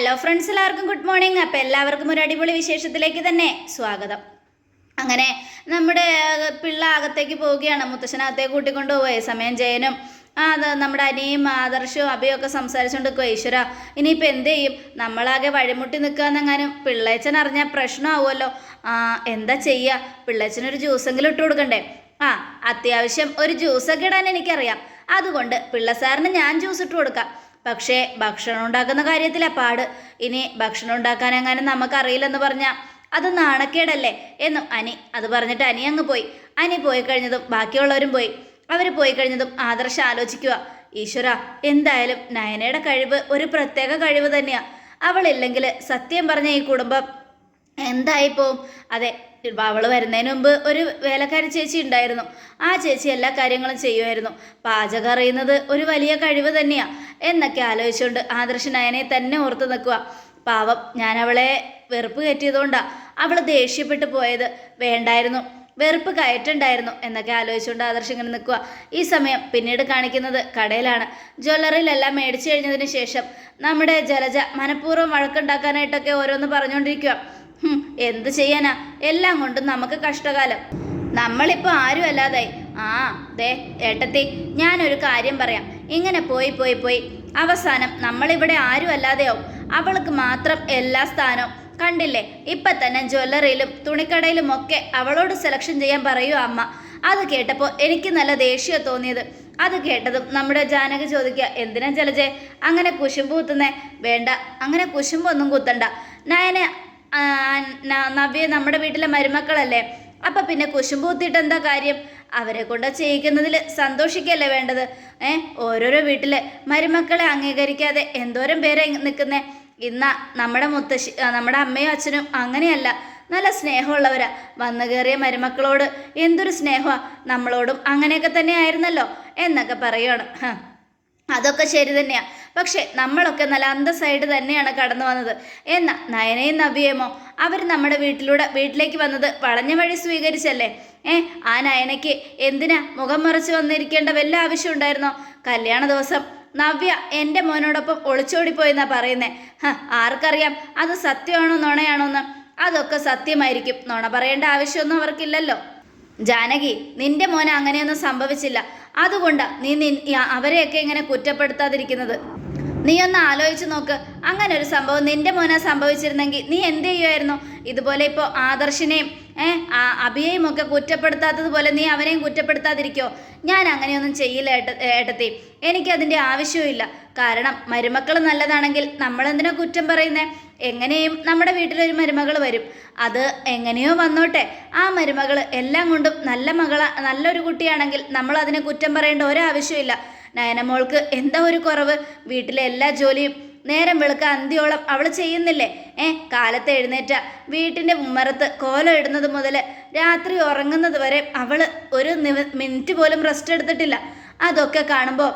Hello friends എല്ലാവർക്കും good morning അപ്പോൾ എല്ലാവർക്കും ഒരു അടിപൊളി വിശേഷത്തിലേക്ക് തന്നെ സ്വാഗതം. അങ്ങനെ നമ്മുടെ പിള്ള അകത്തേക്ക് പോവുകയാണ്. മുത്തശ്ശനകത്തേക്ക് കൂട്ടിക്കൊണ്ട് പോവുക സമയം ജയനും അത് നമ്മുടെ അനിയും ആദർശവും അഭിയൊക്കെ സംസാരിച്ചുകൊണ്ട് നിൽക്കുക ഈശ്വര ഇനിയിപ്പോൾ എന്ത് ചെയ്യും? നമ്മളാകെ വഴിമുട്ടി നിൽക്കുകയെന്നെങ്ങാനും പിള്ളേച്ചൻ അറിഞ്ഞാൽ പ്രശ്നമാവുമല്ലോ. എന്താ ചെയ്യുക പിള്ളേച്ചനൊരു ജ്യൂസെങ്കിലും ഇട്ട് കൊടുക്കണ്ടേ? ആ അത്യാവശ്യം ഒരു ജ്യൂസൊക്കെ ഇടാൻ എനിക്കറിയാം. അതുകൊണ്ട് പിള്ള സാറിന് ഞാൻ ജ്യൂസ് ഇട്ട് കൊടുക്കാം. പക്ഷേ ഭക്ഷണം ഉണ്ടാക്കുന്ന കാര്യത്തിലാ പാട്. ഇനി ഭക്ഷണം ഉണ്ടാക്കാൻ എങ്ങാനും നമുക്കറിയില്ലെന്ന് പറഞ്ഞാൽ അത് നാണക്കേടല്ലേ? എന്നും അനി അത് പറഞ്ഞിട്ട് അനി അങ്ങ് പോയി. അനി പോയി കഴിഞ്ഞതും ബാക്കിയുള്ളവരും പോയി. അവർ പോയി കഴിഞ്ഞതും ആദർശ ആലോചിക്കുക ഈശ്വര എന്തായാലും നയനയുടെ കഴിവ് ഒരു പ്രത്യേക കഴിവ് തന്നെയാണ് അവളില്ലെങ്കിൽ സത്യം പറഞ്ഞ ഈ കുടുംബം എന്തായിപ്പോവും? അതെ അവൾ വരുന്നതിന് മുമ്പ് ഒരു വേലക്കാരി ചേച്ചി ഉണ്ടായിരുന്നു. ആ ചേച്ചി എല്ലാ കാര്യങ്ങളും ചെയ്യുമായിരുന്നു. പാചകം അറിയുന്നത് ഒരു വലിയ കഴിവ് തന്നെയാ. എന്നൊക്കെ ആലോചിച്ചുകൊണ്ട് ആദർശ നയനെ തന്നെ ഓർത്ത് നിൽക്കുക. പാവം ഞാൻ അവളെ വെറുപ്പ് കയറ്റിയതുകൊണ്ടാ അവൾ ദേഷ്യപ്പെട്ട് പോയത്. വേണ്ടായിരുന്നു വെറുപ്പ് കയറ്റുണ്ടായിരുന്നു എന്നൊക്കെ ആലോചിച്ചുകൊണ്ട് ആദർശ് ഇങ്ങനെ നിൽക്കുക. ഈ സമയം പിന്നീട് കാണിക്കുന്നത് കടയിലാണ്. ജ്വല്ലറിയിലെല്ലാം മേടിച്ചു കഴിഞ്ഞതിന് ശേഷം നമ്മുടെ ജലജ മനഃപൂർവം വഴക്കുണ്ടാക്കാനായിട്ടൊക്കെ ഓരോന്ന് പറഞ്ഞുകൊണ്ടിരിക്കുക എന്ത് ചെയ്യാനാ? എല്ലാം കൊണ്ടും നമുക്ക് കഷ്ടകാലം. നമ്മളിപ്പോൾ ആരും അല്ലാതായി ആ ദേ ഏട്ടത്തി ഞാനൊരു കാര്യം പറയാം. ഇങ്ങനെ പോയി പോയി പോയി. അവസാനം നമ്മളിവിടെ ആരും അല്ലാതെയാവും അവൾക്ക് മാത്രം എല്ലാ സ്ഥാനവും. കണ്ടില്ലേ? ഇപ്പം തന്നെ ജ്വല്ലറിയിലും തുണിക്കടയിലും ഒക്കെ അവളോട് സെലക്ഷൻ ചെയ്യാൻ പറയൂ അമ്മ. അത് കേട്ടപ്പോൾ എനിക്ക് നല്ല ദേഷ്യം തോന്നിയത്. അത് കേട്ടതും നമ്മുടെ ജാനകി ചോദിക്കുക എന്തിനാ ജലജെ? അങ്ങനെ കുശുമ്പ് കുത്തുന്നേ? വേണ്ട അങ്ങനെ കുശുമ്പൊന്നും കുത്തണ്ട. നയനെ നവ്യ നമ്മുടെ വീട്ടിലെ മരുമക്കളല്ലേ? അപ്പം പിന്നെ കുശുമ്പൂത്തിയിട്ട് എന്താ കാര്യം? അവരെ കൊണ്ട് ചെയ്യിക്കുന്നതിൽ സന്തോഷിക്കല്ലേ വേണ്ടത്? ഏ ഓരോരോ വീട്ടിലെ മരുമക്കളെ അംഗീകരിക്കാതെ എന്തോരം പേരെ നിൽക്കുന്നേ ഇന്ന നമ്മുടെ മുത്തശ്ശി നമ്മുടെ അമ്മയും അച്ഛനും അങ്ങനെയല്ല. നല്ല സ്നേഹമുള്ളവരാ. വന്നു കയറിയ മരുമക്കളോട് എന്തൊരു സ്നേഹമാണ് നമ്മളോടും അങ്ങനെയൊക്കെ തന്നെ ആയിരുന്നല്ലോ എന്നൊക്കെ പറയുകയാണ്. അതൊക്കെ ശരി തന്നെയാ. പക്ഷെ നമ്മളൊക്കെ നല്ല അന്തസ്സായിട്ട് തന്നെയാണ് കടന്നു വന്നത്. എന്നാ നയനയും നബിയേമോ അവർ നമ്മുടെ വീട്ടിലൂടെ വീട്ടിലേക്ക് വന്നത് വളഞ്ഞ വഴി സ്വീകരിച്ചല്ലേ? ഏ ആ നയനയ്ക്ക് എന്തിനാ മുഖം മറച്ച് വന്നിരിക്കേണ്ട വല്ല ആവശ്യം ഉണ്ടായിരുന്നോ? കല്യാണ ദിവസം നവ്യ എന്റെ മോനോടൊപ്പം ഒളിച്ചോടിപ്പോയെന്നാ പറയുന്നേ. ഹ ആർക്കറിയാം അത് സത്യമാണോ നുണയാണോ എന്ന്. അതൊക്കെ സത്യമായിരിക്കും. നുണ പറയേണ്ട ആവശ്യമൊന്നും അവർക്കില്ലല്ലോ. ജാനകി നിന്റെ മോനെ അങ്ങനെയൊന്നും സംഭവിച്ചില്ല. അതുകൊണ്ടാ നീ നി അവരെയൊക്കെ ഇങ്ങനെ കുറ്റപ്പെടുത്താതിരിക്കുന്നത്. നീ ഒന്ന് ആലോചിച്ച് നോക്ക്. അങ്ങനെ ഒരു സംഭവം നിന്റെ മോനാ സംഭവിച്ചിരുന്നെങ്കിൽ നീ എന്ത് ചെയ്യുമായിരുന്നു ഇതുപോലെ ഇപ്പോൾ ആദർശിനെയും അഭിയെയും ഒക്കെ കുറ്റപ്പെടുത്താത്തതുപോലെ നീ അവനെയും കുറ്റപ്പെടുത്താതിരിക്കോ? ഞാൻ അങ്ങനെയൊന്നും ചെയ്യില്ല ഏട്ട ഏട്ടത്തി. എനിക്കതിന്റെ ആവശ്യവുമില്ല. കാരണം മരുമക്കൾ നല്ലതാണെങ്കിൽ നമ്മളെന്തിനാ കുറ്റം പറയുന്നേ? എങ്ങനെയും നമ്മുടെ വീട്ടിലൊരു മരുമകൾ വരും. അത് എങ്ങനെയോ വന്നോട്ടെ. ആ മരുമകൾ എല്ലാം കൊണ്ടും നല്ല മകള നല്ലൊരു കുട്ടിയാണെങ്കിൽ നമ്മൾ അതിനെ കുറ്റം പറയേണ്ട ഒരാവശ്യമില്ല. നയനമോൾക്ക് എന്താ ഒരു കുറവ്? വീട്ടിലെ എല്ലാ ജോലിയും നേരം വെളുക്ക അന്ത്യോളം അവൾ ചെയ്യുന്നില്ലേ? ഏ കാലത്ത് എഴുന്നേറ്റ വീട്ടിന്റെ മുമ്മറത്ത് കോലം ഇടുന്നത് മുതൽ രാത്രി ഉറങ്ങുന്നത് വരെ അവൾ ഒരു മിനിറ്റ് പോലും റെസ്റ്റ് എടുത്തിട്ടില്ല. അതൊക്കെ കാണുമ്പോൾ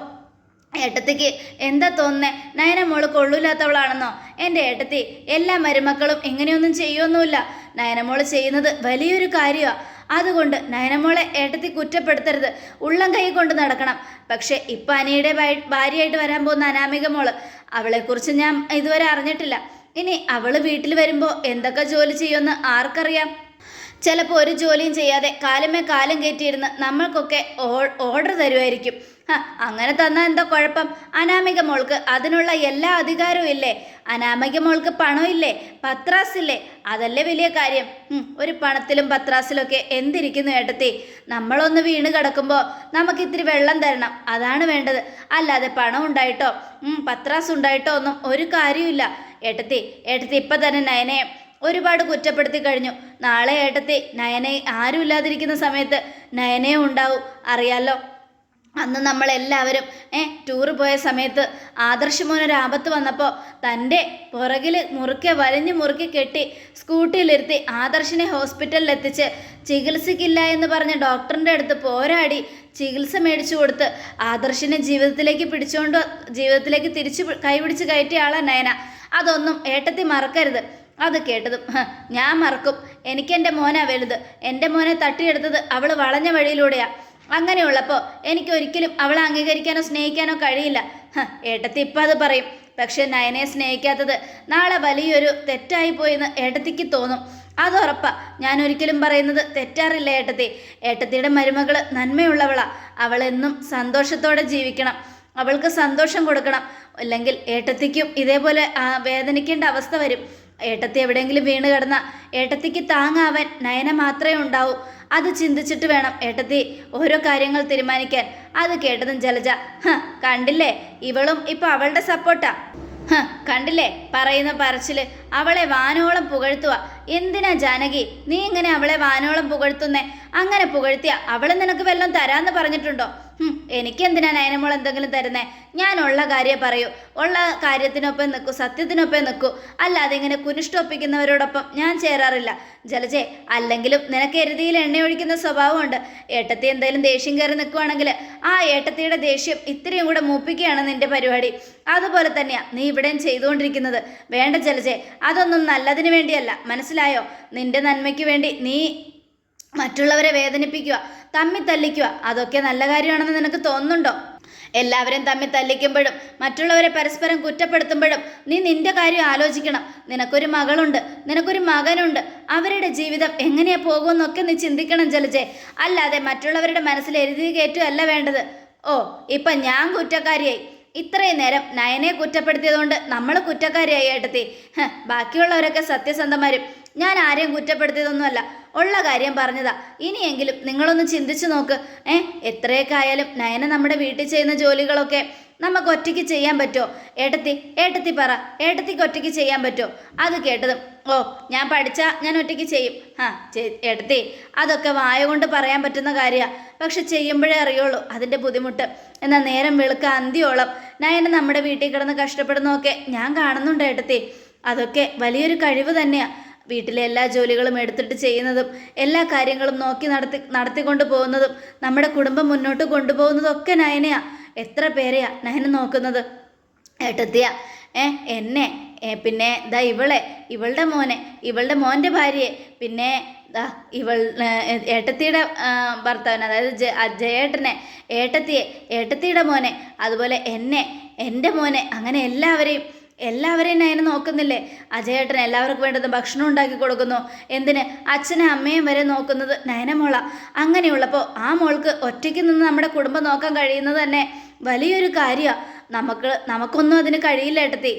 ഏട്ടത്തിക്ക് എന്താ തോന്നുന്നേ? നയന മോൾ കൊള്ളൂലാത്തവളാണെന്നോ? എന്റെ ഏട്ടത്തി എല്ലാ മരുമക്കളും ഇങ്ങനെയൊന്നും ചെയ്യുമൊന്നുമില്ല നയനമോൾ ചെയ്യുന്നത് വലിയൊരു കാര്യമാണ് അതുകൊണ്ട് നയനമോളെ ഏട്ടത്തി കുറ്റപ്പെടുത്തരുത്. ഉള്ളം കൈ കൊണ്ട് നടക്കണം. പക്ഷേ ഇപ്പം അനിയുടെ ഭാര്യയായിട്ട് വരാൻ പോകുന്ന അനാമിക മോൾ അവളെക്കുറിച്ച് ഞാൻ ഇതുവരെ അറിഞ്ഞിട്ടില്ല. ഇനി അവൾ വീട്ടിൽ വരുമ്പോൾ എന്തൊക്കെ ജോലി ചെയ്യുമെന്ന് ആർക്കറിയാം? ചിലപ്പോൾ ഒരു ജോലിയും ചെയ്യാതെ കാലമേ കാലം കയറ്റിയിരുന്ന് നമ്മൾക്കൊക്കെ ഓർഡർ തരുമായിരിക്കും. അങ്ങനെ തന്നാൽ എന്താ കുഴപ്പം? അനാമിക മോൾക്ക് അതിനുള്ള എല്ലാ അധികാരവും ഇല്ലേ? അനാമിക മോൾക്ക് പണമില്ലേ പത്രാസില്ലേ അതല്ലേ വലിയ കാര്യം. ഒരു പണത്തിലും പത്രാസിലൊക്കെ എന്തിരിക്കുന്നു ഏട്ടത്തി? നമ്മളൊന്ന് വീണ് കിടക്കുമ്പോൾ നമുക്ക് ഇത്തിരി വെള്ളം തരണം. അതാണ് വേണ്ടത്. അല്ലാതെ പണം ഉണ്ടായിട്ടോ? പത്രാസ് ഉണ്ടായിട്ടോ ഒന്നും ഒരു കാര്യമില്ല ഏട്ടത്തി ഏട്ടത്തി ഇപ്പം തന്നെ നയനെ ഒരുപാട് കുറ്റപ്പെടുത്തി കഴിഞ്ഞു. നാളെ ഏട്ടത്തി നയനെ ആരും ഇല്ലാതിരിക്കുന്ന സമയത്ത് നയനേ ഉണ്ടാവും. അറിയാലോ? അന്ന് നമ്മളെല്ലാവരും ഏ ടൂറ് പോയ സമയത്ത് ആദർശമോനൊരു ആപത്ത് വന്നപ്പോൾ തന്റെ പുറകിൽ മുറുക്കെ വലിഞ്ഞു മുറുക്കി കെട്ടി സ്കൂട്ടിയിലിരുത്തി ആദർശിനെ ഹോസ്പിറ്റലിൽ എത്തിച്ച് ചികിത്സിക്കില്ല എന്ന് പറഞ്ഞ് ഡോക്ടറിന്റെ അടുത്ത് പോരാടി ചികിത്സ മേടിച്ചു കൊടുത്ത് ആദർശിനെ ജീവിതത്തിലേക്ക് പിടിച്ചുകൊണ്ട് ജീവിതത്തിലേക്ക് തിരിച്ചു കൈപിടിച്ച് കയറ്റിയ ആളാണ് നയന. അതൊന്നും ഏട്ടത്തി മറക്കരുത്. അത് കേട്ടതും ഞാൻ മറക്കും. എനിക്കെന്റെ മോനാ വലുത്. എന്റെ മോനെ തട്ടിയെടുത്തത് അവൾ വളഞ്ഞ വഴിയിലൂടെയാ. അങ്ങനെയുള്ളപ്പോൾ എനിക്ക് ഒരിക്കലും അവളെ അംഗീകരിക്കാനോ സ്നേഹിക്കാനോ കഴിയില്ല. ഏട്ടത്തി ഇപ്പം അത് പറയും. പക്ഷെ നയനെ സ്നേഹിക്കാത്തത് നാളെ വലിയൊരു തെറ്റായി പോയെന്ന് ഏട്ടത്തിക്ക് തോന്നും. അത് ഉറപ്പാ. ഞാൻ ഒരിക്കലും പറയുന്നത് തെറ്റാറില്ല ഏട്ടത്തി. ഏട്ടത്തിയുടെ മരുമകൾ നന്മയുള്ളവളാ. അവളെന്നും സന്തോഷത്തോടെ ജീവിക്കണം. അവൾക്ക് സന്തോഷം കൊടുക്കണം. അല്ലെങ്കിൽ ഏട്ടത്തിക്കും ഇതേപോലെ വേദനിക്കേണ്ട അവസ്ഥ വരും. ഏട്ടത്തി എവിടെയെങ്കിലും വീണ് കിടന്ന ഏട്ടത്തിക്ക് താങ്ങാവാൻ നയന മാത്രമേ ഉണ്ടാവൂ. അത് ചിന്തിച്ചിട്ട് വേണം ഏട്ടത്തി ഓരോ കാര്യങ്ങൾ തീരുമാനിക്കാൻ. അത് കേട്ടതും ജലജ കണ്ടില്ലേ? ഇവളും ഇപ്പൊ അവളുടെ സപ്പോർട്ടാ. കണ്ടില്ലേ? പറയുന്ന പറച്ചിൽ അവളെ വാനോളം പുകഴ്ത്തുക എന്തിനാ ജാനകി? നീ ഇങ്ങനെ അവളെ വാനോളം പുകഴ്ത്തുന്നേ? അങ്ങനെ പുകഴ്ത്തിയ അവൾ നിനക്ക് വല്ലതും തരാന്ന് പറഞ്ഞിട്ടുണ്ടോ? ഹും, എനിക്കെന്തിനാ നയനമോൾ എന്തെങ്കിലും തരുന്നേ? ഞാൻ ഉള്ള കാര്യം പറയൂ. ഉള്ള കാര്യത്തിനൊപ്പം നിൽക്കൂ സത്യത്തിനൊപ്പം നിൽക്കൂ അല്ലാതെ ഇങ്ങനെ കുനിഷ്ടൊപ്പിക്കുന്നവരോടൊപ്പം ഞാൻ ചേരാറില്ല. ജലജേ അല്ലെങ്കിലും നിനക്ക് എരുതിയിൽ എണ്ണ ഒഴിക്കുന്ന സ്വഭാവമുണ്ട്. ഏട്ടത്തി എന്തെങ്കിലും ദേഷ്യം കയറി നിൽക്കുവാണെങ്കിൽ ആ ഏട്ടത്തിയുടെ ദേഷ്യം ഇത്രയും കൂടെ മൂപ്പിക്കുകയാണ് നിന്റെ പരിപാടി. അതുപോലെ തന്നെയാ നീ ഇവിടെയും ചെയ്തുകൊണ്ടിരിക്കുന്നത്. വേണ്ട ജലജേ അതൊന്നും നല്ലതിന് വേണ്ടിയല്ല. മനസ്സിലായോ? നിന്റെ നന്മയ്ക്ക് വേണ്ടി നീ മറ്റുള്ളവരെ വേദനിപ്പിക്കുക. തമ്മി തല്ലിക്കുക അതൊക്കെ നല്ല കാര്യമാണെന്ന് നിനക്ക് തോന്നുന്നുണ്ടോ? എല്ലാവരും തമ്മിൽ തല്ലിക്കുമ്പോഴും മറ്റുള്ളവരെ പരസ്പരം കുറ്റപ്പെടുത്തുമ്പോഴും നീ നിന്റെ കാര്യം ആലോചിക്കണം. നിനക്കൊരു മകളുണ്ട് നിനക്കൊരു മകനുണ്ട്. അവരുടെ ജീവിതം എങ്ങനെയാ പോകുമെന്നൊക്കെ നീ ചിന്തിക്കണം ജലജെ. അല്ലാതെ മറ്റുള്ളവരുടെ മനസ്സിൽ എഴുതി കയറ്റുമല്ല വേണ്ടത്. ഓ ഇപ്പം ഞാൻ കുറ്റക്കാരിയായി. ഇത്രയും നേരം നയനെ കുറ്റപ്പെടുത്തിയതുകൊണ്ട് നമ്മൾ കുറ്റക്കാരിയായി ഏട്ടത്തി. ബാക്കിയുള്ളവരൊക്കെ സത്യസന്ധന്മാരും. ഞാൻ ആരെയും കുറ്റപ്പെടുത്തിയതൊന്നുമല്ല. ഉള്ള കാര്യം പറഞ്ഞതാ. ഇനിയെങ്കിലും നിങ്ങളൊന്ന് ചിന്തിച്ചു നോക്ക്. ഏ എത്രയൊക്കെ ആയാലും നയന നമ്മുടെ വീട്ടിൽ ചെയ്യുന്ന ജോലികളൊക്കെ നമുക്ക് ഒറ്റയ്ക്ക് ചെയ്യാൻ പറ്റുമോ? ഏട്ടത്തി ഏട്ടത്തി പറ. ഏട്ടത്തിക്ക് ഒറ്റയ്ക്ക് ചെയ്യാൻ പറ്റുമോ? അത് കേട്ടതും ഓ ഞാൻ പഠിച്ചാൽ ഞാൻ ഒറ്റയ്ക്ക് ചെയ്യും. ആ ഏട്ടത്തി അതൊക്കെ വായ കൊണ്ട് പറയാൻ പറ്റുന്ന കാര്യമാണ് പക്ഷെ ചെയ്യുമ്പോഴേ അറിയുള്ളൂ അതിന്റെ ബുദ്ധിമുട്ട്. എന്നാൽ നേരം വെളുക്ക അന്തിയോളം നയന നമ്മുടെ വീട്ടിൽ കിടന്ന് കഷ്ടപ്പെടുന്നതൊക്കെ ഞാൻ കാണുന്നുണ്ട് ഏട്ടത്തി. അതൊക്കെ വലിയൊരു കഴിവ് തന്നെയാണ് വീട്ടിലെ എല്ലാ ജോലികളും എടുത്തിട്ട് ചെയ്യുന്നതും എല്ലാ കാര്യങ്ങളും നോക്കി നടത്തി നടത്തിക്കൊണ്ട് പോകുന്നതും നമ്മുടെ കുടുംബം മുന്നോട്ട് കൊണ്ടുപോകുന്നതും ഒക്കെ നയനയാ. എത്ര പേരെയാ നയന നോക്കുന്നത്? ഏട്ടത്തിയ. ഏ എന്നെ. പിന്നെ ദാ ഇവളെ. ഇവളുടെ മോനെ. ഇവളുടെ മോന്റെ ഭാര്യയെ. പിന്നെ ദാ ഇവൾ ഏട്ടത്തിയുടെ ഭർത്താവിനെ അതായത് ജ- ജയേട്ടനെ ഏട്ടത്തിയെ ഏട്ടത്തിയുടെ മോനെ അതുപോലെ എന്നെ എന്റെ മോനെ അങ്ങനെ എല്ലാവരെയും എല്ലാവരെയും നയന നോക്കുന്നില്ലേ? അജയേട്ടൻ എല്ലാവർക്കും വേണ്ടത് ഭക്ഷണം ഉണ്ടാക്കി കൊടുക്കുന്നു. എന്തിന്? അച്ഛനെ അമ്മയും വരെ നോക്കുന്നത് നയനമോള. അങ്ങനെയുള്ളപ്പോൾ ആ മോൾക്ക് ഒറ്റയ്ക്ക് നിന്ന് നമ്മുടെ കുടുംബം നോക്കാൻ കഴിയുന്നത് തന്നെ വലിയൊരു കാര്യമാണ് നമുക്ക് നമുക്കൊന്നും അതിന് കഴിയില്ല ഏട്ടത്തി.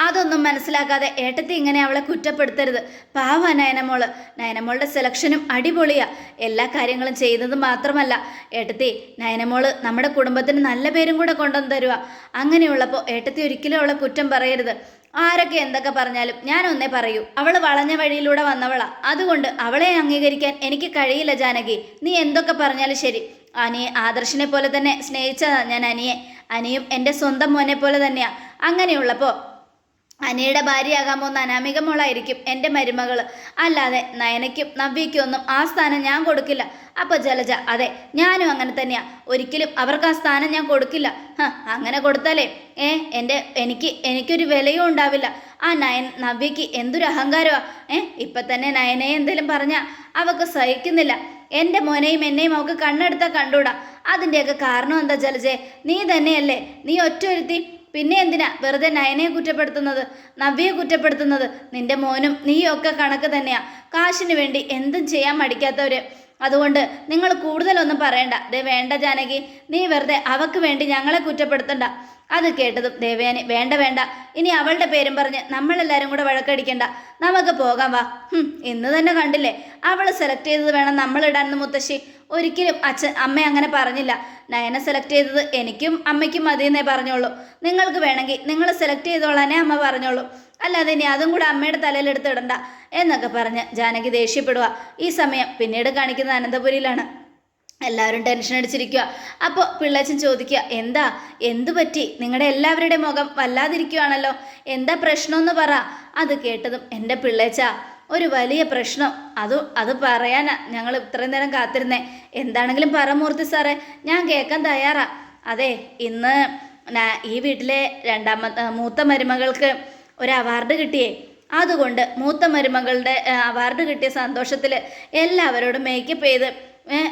അതൊന്നും മനസ്സിലാക്കാതെ ഏട്ടത്തി ഇങ്ങനെ അവളെ കുറ്റപ്പെടുത്തരുത്. പാവ നയനമോൾ. നയനമോളുടെ സെലക്ഷനും അടിപൊളിയാ. എല്ലാ കാര്യങ്ങളും ചെയ്യുന്നത് മാത്രമല്ല. ഏട്ടത്തി നയനമോൾ നമ്മുടെ കുടുംബത്തിന് നല്ല പേരും കൂടെ കൊണ്ടുവന്ന് തരുക അങ്ങനെയുള്ളപ്പോൾ ഏട്ടത്തി ഒരിക്കലും അവളെ കുറ്റം പറയരുത്. ആരൊക്കെ എന്തൊക്കെ പറഞ്ഞാലും ഞാൻ ഒന്നേ പറയൂ. അവൾ വളഞ്ഞ വഴിയിലൂടെ വന്നവളാ. അതുകൊണ്ട് അവളെ അംഗീകരിക്കാൻ എനിക്ക് കഴിയില്ല ജാനകി. നീ എന്തൊക്കെ പറഞ്ഞാലും ശരി. അനിയെ ആദർശിനെ പോലെ തന്നെ സ്നേഹിച്ചതാ ഞാൻ അനിയെ. അനിയും എന്റെ സ്വന്തം മോനെ പോലെ തന്നെയാ. അങ്ങനെയുള്ളപ്പോൾ അനിയുടെ ഭാര്യയാകാൻ പോകുന്ന അനാമിക മോളായിരിക്കും എന്റെ മരുമകൾ. അല്ലാതെ നയനയ്ക്കും നവ്യയ്ക്കും ഒന്നും ആ സ്ഥാനം ഞാൻ കൊടുക്കില്ല. അപ്പോൾ ജലജ അതെ ഞാനും അങ്ങനെ തന്നെയാ. ഒരിക്കലും അവർക്ക് ആ സ്ഥാനം ഞാൻ കൊടുക്കില്ല. അങ്ങനെ കൊടുത്താലേ ഏ എന്റെ എനിക്ക് എനിക്കൊരു വിലയും ഉണ്ടാവില്ല. ആ നയൻ നവ്യയ്ക്ക് എന്തൊരു അഹങ്കാരമാ ഏ ഇപ്പം തന്നെ നയനെ എന്തെങ്കിലും പറഞ്ഞാൽ അവൾക്ക് സഹിക്കുന്നില്ല. എന്റെ മോനെയും എന്നെയും അവൾക്ക് കണ്ണെടുത്താൽ കണ്ടൂടാ. അതിന്റെയൊക്കെ കാരണം എന്താ ജലജെ? നീ തന്നെയല്ലേ. നീ ഒറ്റ ഒരുത്തി. പിന്നെ എന്തിനാ വെറുതെ നയനയെ കുറ്റപ്പെടുത്തുന്നത്? നവ്യയെ കുറ്റപ്പെടുത്തുന്നത്? നിന്റെ മോനും നീയൊക്കെ കണക്ക് തന്നെയാ. കാശിന് വേണ്ടി എന്തും ചെയ്യാൻ മടിക്കാത്തവര്. അതുകൊണ്ട് നിങ്ങൾ കൂടുതലൊന്നും പറയണ്ട. ദേ വേണ്ട ജാനകി നീ വെറുതെ അവക്ക് വേണ്ടി ഞങ്ങളെ കുറ്റപ്പെടുത്തണ്ട. അത് കേട്ടതും ദേവയാനി വേണ്ട വേണ്ട. ഇനി അവളുടെ പേരും പറഞ്ഞ് നമ്മളെല്ലാവരും കൂടെ വഴക്കടിക്കണ്ട. നമുക്ക് പോകാം വാ. ഇന്ന് തന്നെ കണ്ടില്ലേ. അവൾ സെലക്ട് ചെയ്തത് വേണം നമ്മളിടാനെന്ന് മുത്തശ്ശി. ഒരിക്കലും അച്ഛൻ അമ്മ അങ്ങനെ പറഞ്ഞില്ല. നയനെ സെലക്ട് ചെയ്തത് എനിക്കും അമ്മയ്ക്കും മതിയെന്നേ പറഞ്ഞോളൂ. നിങ്ങൾക്ക് വേണമെങ്കിൽ നിങ്ങൾ സെലക്ട് ചെയ്തോളാനേ അമ്മ പറഞ്ഞോളൂ. അല്ലാതെ ഇനി അതും കൂടെ അമ്മയുടെ തലയിലെടുത്ത് ഇടണ്ട. എന്നൊക്കെ പറഞ്ഞ് ജാനകി ദേഷ്യപ്പെടുക ഈ സമയം പിന്നീട് കാണിക്കുന്നത് അനന്തപുരിയിലാണ്. എല്ലാവരും ടെൻഷൻ അടിച്ചിരിക്കുക. അപ്പോൾ പിള്ളേച്ചൻ ചോദിക്കുക എന്താ? എന്തു പറ്റി? നിങ്ങളുടെ എല്ലാവരുടെ മുഖം വല്ലാതിരിക്കുകയാണല്ലോ എന്താ പ്രശ്നമെന്ന് പറ. അത് കേട്ടതും എന്റെ പിള്ളേച്ച ഒരു വലിയ പ്രശ്നം. അത് അത് പറയാനാ ഞങ്ങൾ ഇത്രയും നേരം കാത്തിരുന്നേ. എന്താണെങ്കിലും പറ മൂർത്തി സാറേ. ഞാൻ കേൾക്കാൻ തയ്യാറാ. അതെ ഇന്ന് ഈ വീട്ടിലെ രണ്ടാമത്തെ മൂത്ത മരുമകൾക്ക് ഒരു അവാർഡ് കിട്ടിയേ. അതുകൊണ്ട് മൂത്ത മരുമകളുടെ അവാർഡ് കിട്ടിയ സന്തോഷത്തിൽ എല്ലാവരോടും മേക്കപ്പ് ചെയ്ത്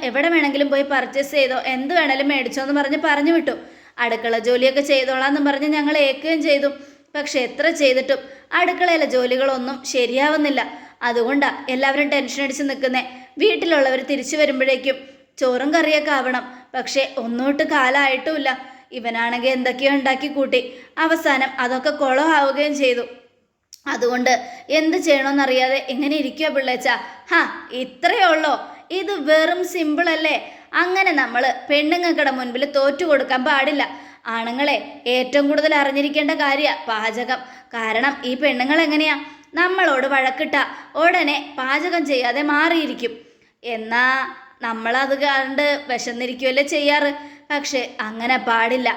എവിടെ വേണമെങ്കിലും പോയി പർച്ചേസ് ചെയ്തോ എന്ത് വേണേലും മേടിച്ചോ എന്ന് പറഞ്ഞ് പറഞ്ഞു വിട്ടു. അടുക്കള ജോലിയൊക്കെ ചെയ്തോളാം എന്ന് പറഞ്ഞ് ഞങ്ങൾ ഏൽക്കുകയും ചെയ്തു. പക്ഷെ എത്ര ചെയ്തിട്ടും അടുക്കളയിലെ ജോലികളൊന്നും ശരിയാവുന്നില്ല. അതുകൊണ്ടാ എല്ലാവരും ടെൻഷൻ അടിച്ച് നിൽക്കുന്നേ. വീട്ടിലുള്ളവർ തിരിച്ചു വരുമ്പോഴേക്കും ചോറും കറിയൊക്കെ ആവണം. പക്ഷേ ഒന്നോട്ട് കാലമായിട്ടുമില്ല ഇവനാണെങ്കിൽ എന്തൊക്കെയോ ഉണ്ടാക്കി കൂട്ടി. അവസാനം അതൊക്കെ കുളമാവുകയും ചെയ്തു. അതുകൊണ്ട് എന്ത് ചെയ്യണമെന്നറിയാതെ എങ്ങനെ ഇരിക്കുക പിള്ളേച്ച? ഹാ ഇത്രയേ ഉള്ളോ? ഇത് വെറും സിമ്പിൾ അല്ലേ? അങ്ങനെ നമ്മൾ പെണ്ണുങ്ങൾക്കിടെ മുൻപിൽ തോറ്റു കൊടുക്കാൻ പാടില്ല. ആണുങ്ങളെ ഏറ്റവും കൂടുതൽ അറിഞ്ഞിരിക്കേണ്ട കാര്യ പാചകം. കാരണം ഈ പെണ്ണുങ്ങൾ എങ്ങനെയാ? നമ്മളോട് വഴക്കിട്ട ഉടനെ പാചകം ചെയ്യാതെ മാറിയിരിക്കും. എന്നാ നമ്മളത് കണ്ട് വിശന്നിരിക്കുമല്ലേ ചെയ്യാറ്? പക്ഷെ അങ്ങനെ പാടില്ല.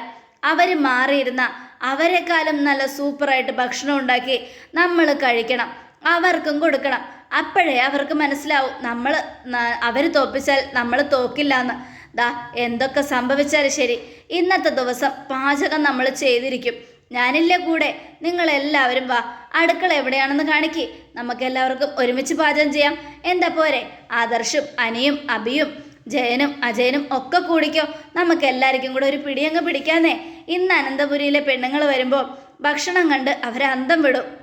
അവർ മാറിയിരുന്ന അവരെക്കാളും നല്ല സൂപ്പറായിട്ട് ഭക്ഷണം ഉണ്ടാക്കി നമ്മൾ കഴിക്കണം. അവർക്കും കൊടുക്കണം. അപ്പോഴേ അവർക്ക് മനസ്സിലാവും നമ്മൾ അവർ തോപ്പിച്ചാൽ നമ്മൾ തോക്കില്ല എന്ന് ദാ എന്തൊക്കെ സംഭവിച്ചാലും ശരി. ഇന്നത്തെ ദിവസം പാചകം നമ്മൾ ചെയ്തിരിക്കും. ഞാനില്ല കൂടെ? നിങ്ങളെല്ലാവരും വാ. അടുക്കള എവിടെയാണെന്ന് കാണിക്ക്. നമുക്കെല്ലാവർക്കും ഒരുമിച്ച് പാചകം ചെയ്യാം. എന്താ പോരെ? ആദർശും അനിയും അബിയും ജയനും അജയനും ഒക്കെ കൂടിക്കോ. നമുക്ക് എല്ലാവർക്കും കൂടെ ഒരു പിടിയങ്ങ് പിടിക്കാന്നേ. ഇന്ന് അനന്തപുരിയിലെ പെണ്ണുങ്ങൾ വരുമ്പോൾ ഭക്ഷണം കണ്ട് അവരെ അന്തം വിടും.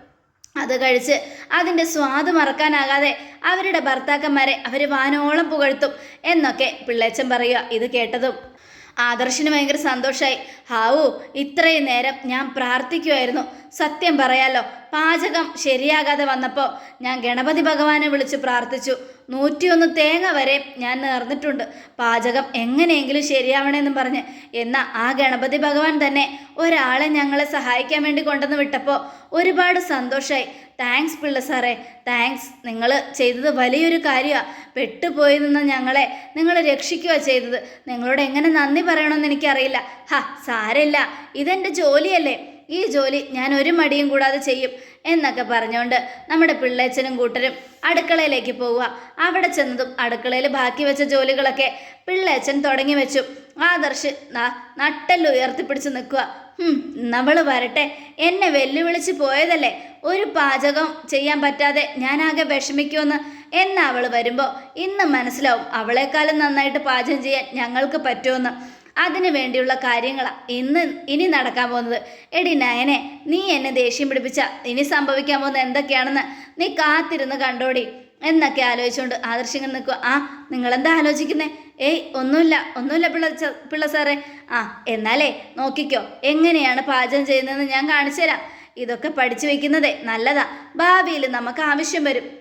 അത് കഴിച്ച് അതിന്റെ സ്വാദ് മറക്കാനാകാതെ അവരുടെ ഭർത്താക്കന്മാരെ അവർ വാനോളം പുകഴ്ത്തും എന്നൊക്കെ പിള്ളേച്ചൻ പറയുക ഇത് കേട്ടതും. ആദർശിന് ഭയങ്കര സന്തോഷമായി ഹാവു ഇത്രയും നേരം ഞാൻ പ്രാർത്ഥിക്കുമായിരുന്നു സത്യം പറയാലോ പാചകം ശരിയാകാതെ വന്നപ്പോൾ ഞാൻ ഗണപതി ഭഗവാനെ വിളിച്ച് പ്രാർത്ഥിച്ചു. നൂറ്റിയൊന്ന് തേങ്ങ വരെ ഞാൻ നേർന്നിട്ടുണ്ട്. പാചകം എങ്ങനെയെങ്കിലും ശരിയാവണമെന്നും പറഞ്ഞ്. എന്നാൽ ആ ഗണപതി ഭഗവാൻ തന്നെ ഒരാളെ ഞങ്ങളെ സഹായിക്കാൻ വേണ്ടി കൊണ്ടുവന്ന് വിട്ടപ്പോൾ ഒരുപാട് സന്തോഷമായി താങ്ക്സ് പിള്ള സാറേ. താങ്ക്സ് നിങ്ങൾ ചെയ്തത് വലിയൊരു കാര്യമാണ് പെട്ടുപോയി നിന്ന് ഞങ്ങളെ നിങ്ങൾ രക്ഷിക്കുക ചെയ്തത്. നിങ്ങളോട് എങ്ങനെ നന്ദി പറയണമെന്ന് എനിക്കറിയില്ല. ഹാ സാരമില്ല. ഇതെന്റെ ജോലിയല്ലേ? ഈ ജോലി ഞാൻ ഒരു മടിയും കൂടാതെ ചെയ്യും എന്നൊക്കെ പറഞ്ഞുകൊണ്ട് നമ്മുടെ പിള്ളേച്ചനും കൂട്ടരും അടുക്കളയിലേക്ക് പോവുക. അവിടെ ചെന്നതും അടുക്കളയിൽ ബാക്കി വെച്ച ജോലികളൊക്കെ പിള്ളേച്ചൻ തുടങ്ങി വെച്ചു. ആദർശ് നട്ടെല്ലാം ഉയർത്തിപ്പിടിച്ച് നിൽക്കുക നമ്മൾ വരട്ടെ. എന്നെ വെല്ലുവിളിച്ച് പോയതല്ലേ? ഒരു പാചകം ചെയ്യാൻ പറ്റാതെ ഞാനാകെ വിഷമിക്കുമെന്ന്. എന്ന് അവൾ വരുമ്പോൾ ഇന്ന് മനസ്സിലാവും അവളെക്കാളും നന്നായിട്ട് പാചകം ചെയ്യാൻ ഞങ്ങൾക്ക് പറ്റുമെന്ന്. അതിനു വേണ്ടിയുള്ള കാര്യങ്ങളാണ് ഇന്ന് ഇനി നടക്കാൻ പോകുന്നത്. എടി നയനെ നീ എന്നെ ദേഷ്യം പിടിപ്പിച്ച ഇനി സംഭവിക്കാൻ പോകുന്നത് എന്തൊക്കെയാണെന്ന് നീ കാത്തിരുന്ന് കണ്ടോടി. എന്നൊക്കെ ആലോചിച്ചുകൊണ്ട് ആദർശ് ഇങ്ങനെ നിൽക്കുക ആ നിങ്ങളെന്താ ആലോചിക്കുന്നേ? ഏയ് ഒന്നുമില്ല ഒന്നുമില്ല പിള്ള പിള്ള സാറേ. ആ എന്നാലേ നോക്കിക്കോ എങ്ങനെയാണ് പാചകം ചെയ്യുന്നതെന്ന് ഞാൻ കാണിച്ചു തരാം ഇതൊക്കെ പഠിച്ചു വെക്കുന്നതേ നല്ലതാ. ഭാവിയിൽ നമുക്ക് ആവശ്യം വരും.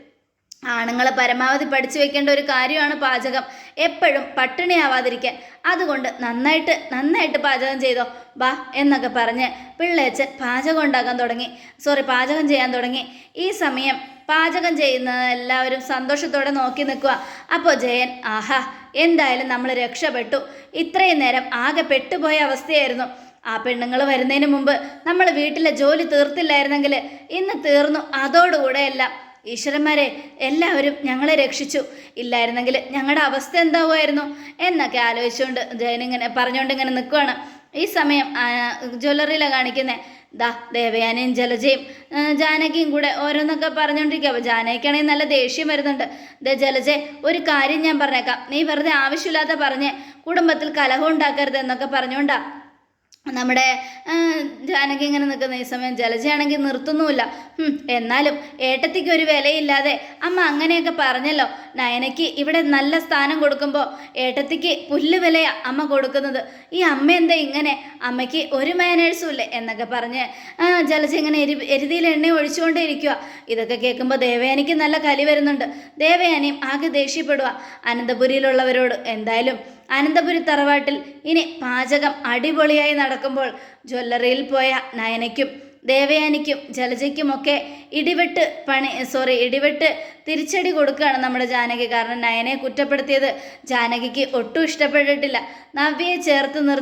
ആണുങ്ങളെ പരമാവധി പഠിച്ചു വെക്കേണ്ട ഒരു കാര്യമാണ് പാചകം. എപ്പോഴും പട്ടിണിയാവാതിരിക്കാൻ അതുകൊണ്ട് നന്നായിട്ട് നന്നായിട്ട് പാചകം ചെയ്തോ. ബാ എന്നൊക്കെ പറഞ്ഞ് പിള്ളേച്ചൻ പാചകം ഉണ്ടാക്കാൻ തുടങ്ങി. സോറി പാചകം ചെയ്യാൻ തുടങ്ങി. ഈ സമയം പാചകം ചെയ്യുന്ന എല്ലാവരും സന്തോഷത്തോടെ നോക്കി നിൽക്കുക. അപ്പോൾ ജയൻ ആഹാ എന്തായാലും നമ്മൾ രക്ഷപ്പെട്ടു. ഇത്രയും നേരം ആകെ പെട്ടുപോയ അവസ്ഥയായിരുന്നു. ആ പെണ്ണുങ്ങൾ വരുന്നതിന് മുമ്പ് നമ്മൾ വീട്ടിലെ ജോലി തീർത്തില്ലായിരുന്നെങ്കിൽ ഇന്ന് തീർന്നു. അതോടുകൂടെ എല്ലാം. ഈശ്വരന്മാരെ എല്ലാവരും ഞങ്ങളെ രക്ഷിച്ചു. ഇല്ലായിരുന്നെങ്കിൽ ഞങ്ങളുടെ അവസ്ഥ എന്താവുമായിരുന്നു? എന്നൊക്കെ ആലോചിച്ചുകൊണ്ട് ജയനിങ്ങനെ പറഞ്ഞുകൊണ്ട് ഇങ്ങനെ നിൽക്കുവാണ് ഈ സമയം ജ്വല്ലറിയിലാണ് കാണിക്കുന്നത് ദാ ദേവയാനയും ജലജയും ജാനകിയും കൂടെ ഓരോന്നൊക്കെ പറഞ്ഞുകൊണ്ടിരിക്കുക അപ്പോൾ ജാനകിക്കാണെങ്കിൽ നല്ല ദേഷ്യം വരുന്നുണ്ട്. ദ ജലജെ ഒരു കാര്യം ഞാൻ പറഞ്ഞേക്കാം. നീ വെറുതെ ആവശ്യമില്ലാത്ത പറഞ്ഞ് കുടുംബത്തിൽ കലഹം ഉണ്ടാക്കരുത് എന്നൊക്കെ പറഞ്ഞുകൊണ്ടാ നമ്മുടെ ജാനകി ഇങ്ങനെ നിൽക്കുന്ന ഈ സമയം ജലജയാണെങ്കിൽ നിർത്തുന്നുമില്ല. എന്നാലും ഏട്ടത്തിക്ക് ഒരു വിലയില്ലാതെ അമ്മ അങ്ങനെയൊക്കെ പറഞ്ഞല്ലോ. നയനയ്ക്ക് ഇവിടെ നല്ല സ്ഥാനം കൊടുക്കുമ്പോൾ ഏട്ടത്തിക്ക് പുല്ല് വിലയാ അമ്മ കൊടുക്കുന്നത്. ഈ അമ്മ എന്താ ഇങ്ങനെ? അമ്മയ്ക്ക് ഒരു മാനേഴ്സും ഇല്ലേ എന്നൊക്കെ പറഞ്ഞ് ജലജ ഇങ്ങനെ എരി എരുതിയിൽ എണ്ണ ഒഴിച്ചുകൊണ്ടേ ഇരിക്കുക ഇതൊക്കെ കേൾക്കുമ്പോൾ ദേവയാനിക്ക് നല്ല കലി വരുന്നുണ്ട്. ദേവയാനിയും ആകെ ദേഷ്യപ്പെടുക അനന്തപുരിയിലുള്ളവരോട് എന്തായാലും അനന്തപുരി തറവാട്ടിൽ ഇനി പാചകം അടിപൊളിയായി നടക്കുമ്പോൾ ജ്വല്ലറിയിൽ പോയ നയനയ്ക്കും ദേവയാനിക്കും ജലജയ്ക്കുമൊക്കെ ഇടിവെട്ട് പണി സോറി ഇടിവെട്ട് തിരിച്ചടി കൊടുക്കുകയാണ് നമ്മുടെ ജാനകി. കാരണം നയനെ കുറ്റപ്പെടുത്തിയത് ജാനകിക്ക് ഒട്ടും ഇഷ്ടപ്പെട്ടിട്ടില്ല. നവ്യയെ ചേർത്ത് നിർ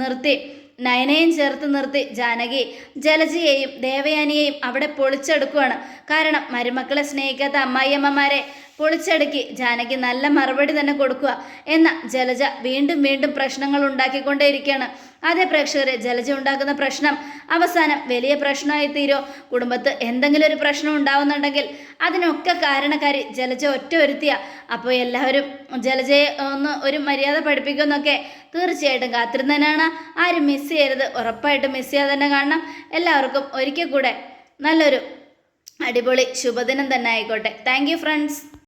നിർത്തി നയനയും ചേർത്ത് നിർത്തി ജാനകി ജലജയെയും ദേവയാനിയെയും അവിടെ പൊളിച്ചെടുക്കുകയാണ് കാരണം മരുമക്കളെ സ്നേഹിക്കാത്ത അമ്മായിയമ്മമാരെ പൊളിച്ചടുക്കി ജാനകി നല്ല മറുപടി തന്നെ കൊടുക്കുക. എന്ന ജലജ വീണ്ടും വീണ്ടും പ്രശ്നങ്ങൾ ഉണ്ടാക്കിക്കൊണ്ടേയിരിക്കുകയാണ്. അതേ പ്രേക്ഷകരെ ജലജം ഉണ്ടാക്കുന്ന പ്രശ്നം അവസാനം വലിയ പ്രശ്നമായി തീരോ? കുടുംബത്ത് എന്തെങ്കിലും ഒരു പ്രശ്നം ഉണ്ടാവുന്നുണ്ടെങ്കിൽ അതിനൊക്കെ കാരണക്കാരി ജലജ ഒറ്റ ഒരുത്തിയ. അപ്പോൾ എല്ലാവരും ജലജയെ ഒന്ന് ഒരു മര്യാദ പഠിപ്പിക്കുമെന്നൊക്കെ തീർച്ചയായിട്ടും കാത്തിരുന്നതിനാണ്. ആരും മിസ് ചെയ്യരുത്. ഉറപ്പായിട്ടും മിസ് ചെയ്യാതെ തന്നെ കാണണം. എല്ലാവർക്കും ഒരിക്കൽ കൂടെ നല്ലൊരു അടിപൊളി ശുഭദിനം തന്നെ ആയിക്കോട്ടെ. Thank friends